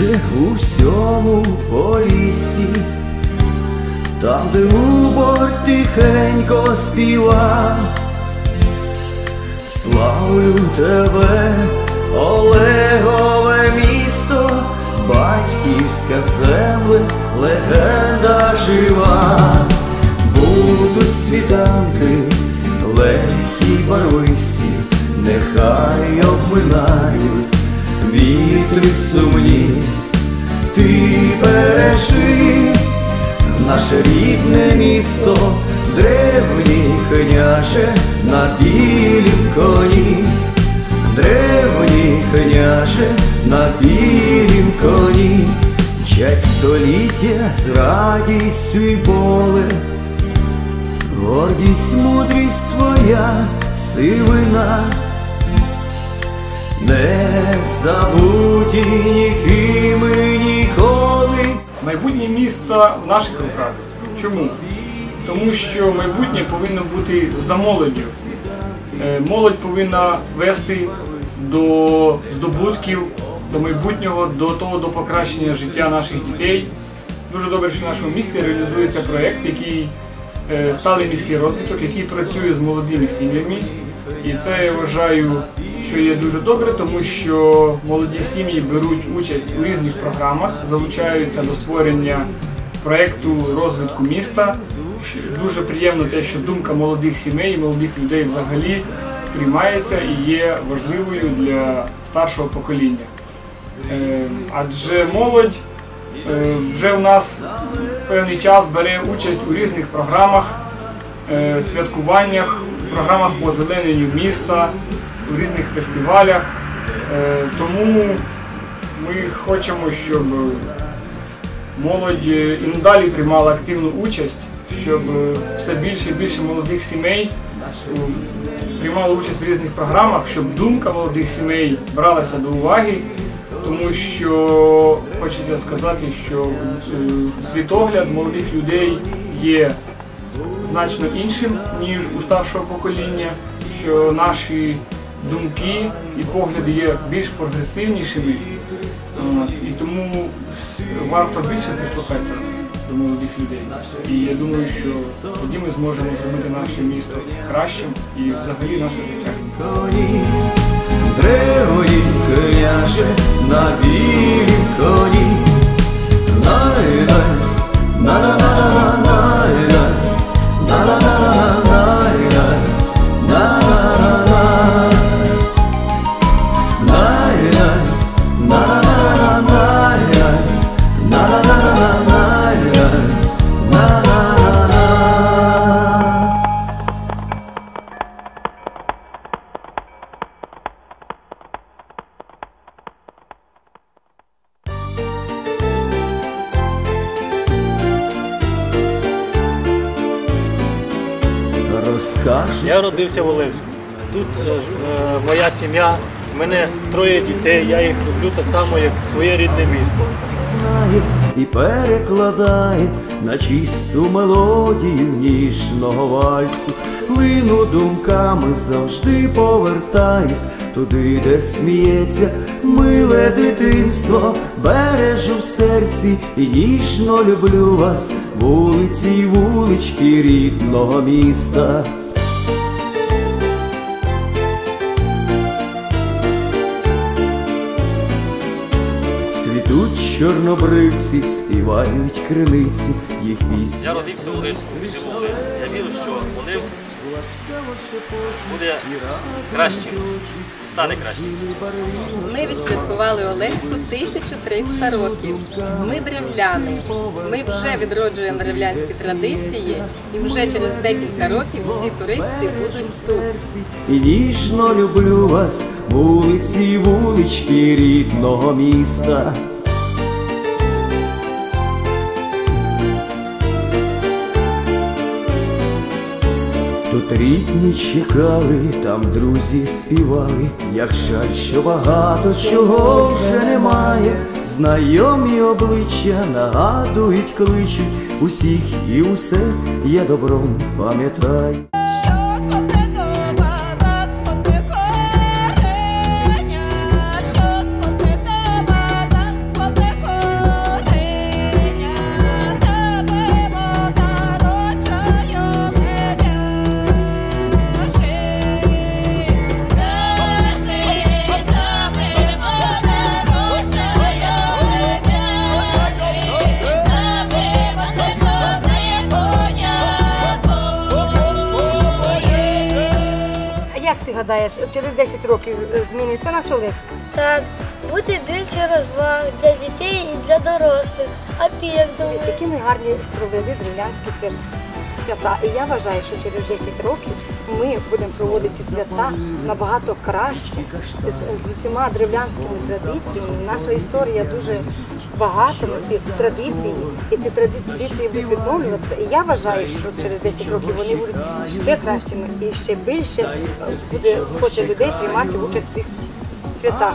Наймиліше у всьому полісі, там, де убор тихенько співа, славлю тебе, Олегове місто, батьківська земля, легенда жива, вітри сумні, ти бережи наше рідне місто, древній княже на білім коні, древній княже на білім коні, Мчать століття з радістю й болем, гордість, мудрість твоя сивина. Не забуті ніким ніколи. Майбутнє міста в наших руках. Чому? Тому що майбутнє повинно бути за молоддю. Е, Молодь повинна вести до здобутків, до майбутнього, до того, до покращення життя наших дітей. Дуже добре, що в нашому місті реалізується проєкт, який е, сталий міський розвиток, який працює з молодими сім'ями. І це я вважаю, що є дуже добре, тому що молоді сім'ї беруть участь у різних програмах, залучаються до створення проєкту розвитку міста. Дуже приємно те, що думка молодих сімей, молодих людей взагалі приймається і є важливою для старшого покоління. Е, Адже молодь е, вже в нас певний час бере участь у різних програмах, е, святкуваннях, програмах по озелененню міста, у різних фестивалях. Е, Тому ми хочемо, щоб молодь е, і надалі приймала активну участь, щоб е, все більше і більше молодих сімей приймало участь в різних програмах, щоб думка молодих сімей бралася до уваги, тому що хочеться сказати, що світогляд молодих людей є значно іншим, ніж у старшого покоління, що наші думки і погляди є більш прогресивнішими. І тому варто більше прислухатися до молодих людей. І я думаю, що тоді ми зможемо зробити наше місто кращим і взагалі наше життя. древній княже на білім коні. Розкаже Я родився в Олевську. Тут е, е, моя сім'я, в мене троє дітей, я їх люблю так само, як своє рідне місто. знає і перекладає на чисту мелодію ніжного вальсу. Лину думками завжди повертаюсь туди, де сміється миле дитинство, бережу в серці і ніжно люблю вас, вулиці й вулички рідного міста. Цвітуть чорнобривці, співають криниці, їх пісні. Я родився в Оливську, Оливськ. Я вірю, що Оливськ буде кращим, стане кращим. Ми відсвяткували Олевську 1300 років. Ми древляни. Ми вже відроджуємо древлянські традиції, і вже через декілька років всі туристи будуть тут. І ніжно люблю вас, вулиці вулички рідного міста. Тут рідні чекали, там друзі співали, як жаль, що багато чого вже немає. Знайомі обличчя нагадують, кличуть усіх і усе я добром пам'ятаю. Гадаєш, через 10 років е, зміниться наш Олевськ? Так, буде більше розваг для дітей і для дорослих. А ти як думаєш? Які ми гарні провели древлянські свята. свята. І я вважаю, що через 10 років ми будемо проводити свята набагато краще, з, з усіма древлянськими традиціями. Наша історія дуже багата на ці традиції, і ці традиції будуть відновлюватися. І я вважаю, що через 10 років вони будуть ще кращими і ще більше буде схоче людей приймати участь в цих святах.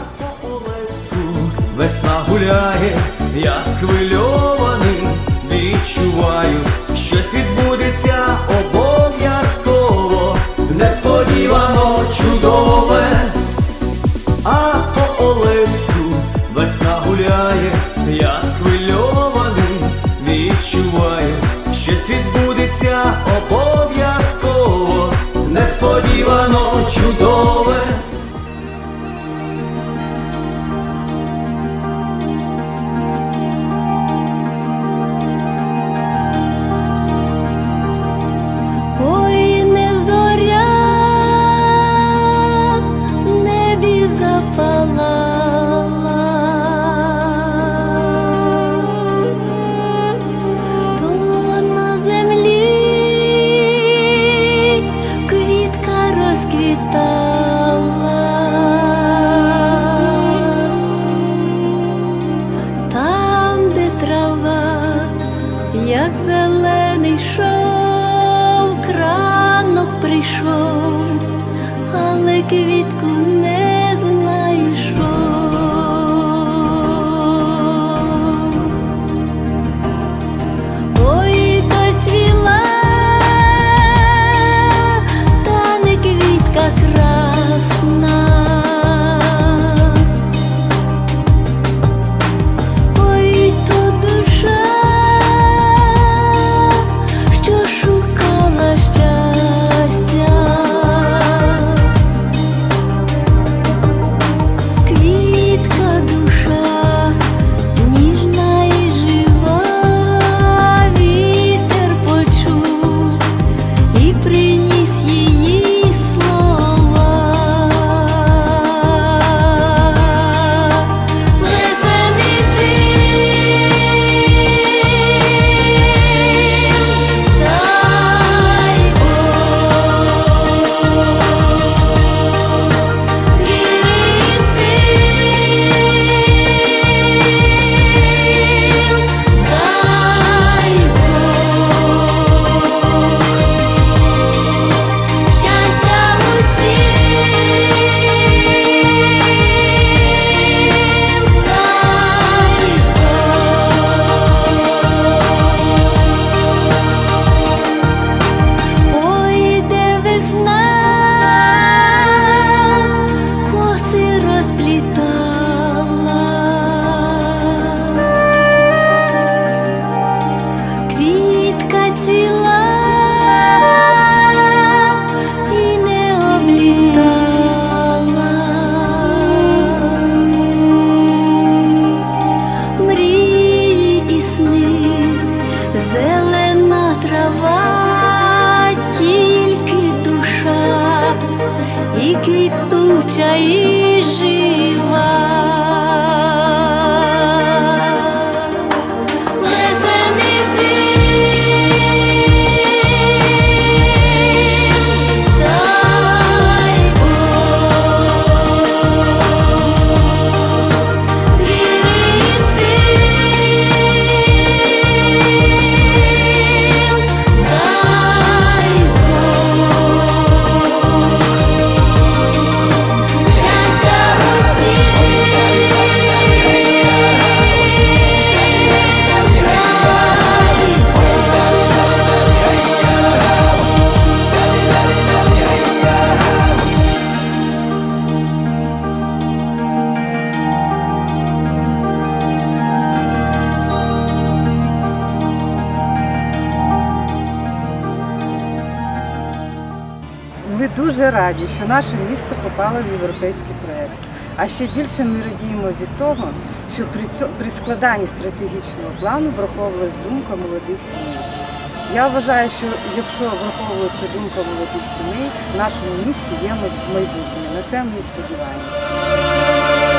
Весна гуляє, я схвильований, відчуваю, щось відбудеться обов'язково, несподівано чудове, а по Олевську весна гуляє, обов'язково, несподівано чудове. Раді, що наше місто попало в європейський проєкт. А ще більше ми радіємо від того, що при, цьо- при складанні стратегічного плану враховувалась думка молодих сімей. Я вважаю, що якщо враховується думка молодих сімей, в нашому місті є майбутнє. На це ми сподіваємося.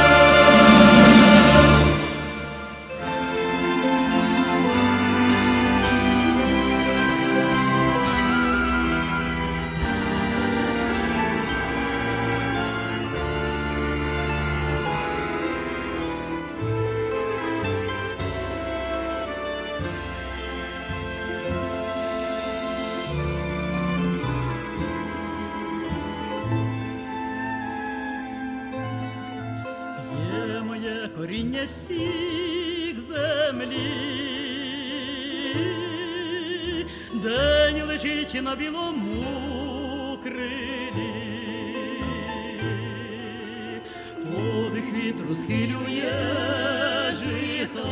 Коріння сік землі, день лежить на білому крилі, подих вітру схилює жита,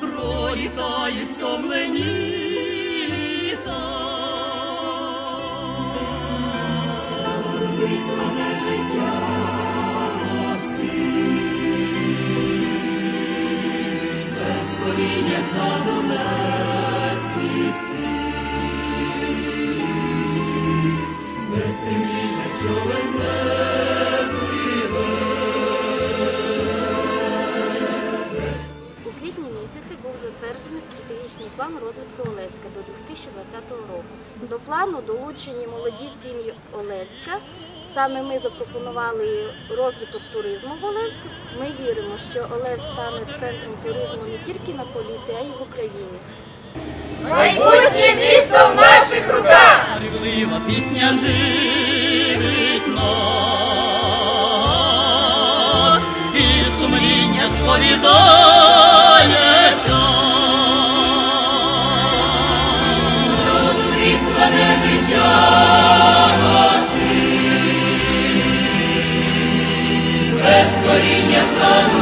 пролітає стомлені Олевська. Саме ми запропонували розвиток туризму в Олевську. Ми віримо, що Олев стане центром туризму не тільки на Полісі, а й в Україні. Майбутнє місто в наших руках! Ревлива пісня живить нас, і сумління сповідає час. Рік кладе життя Yes, Lord.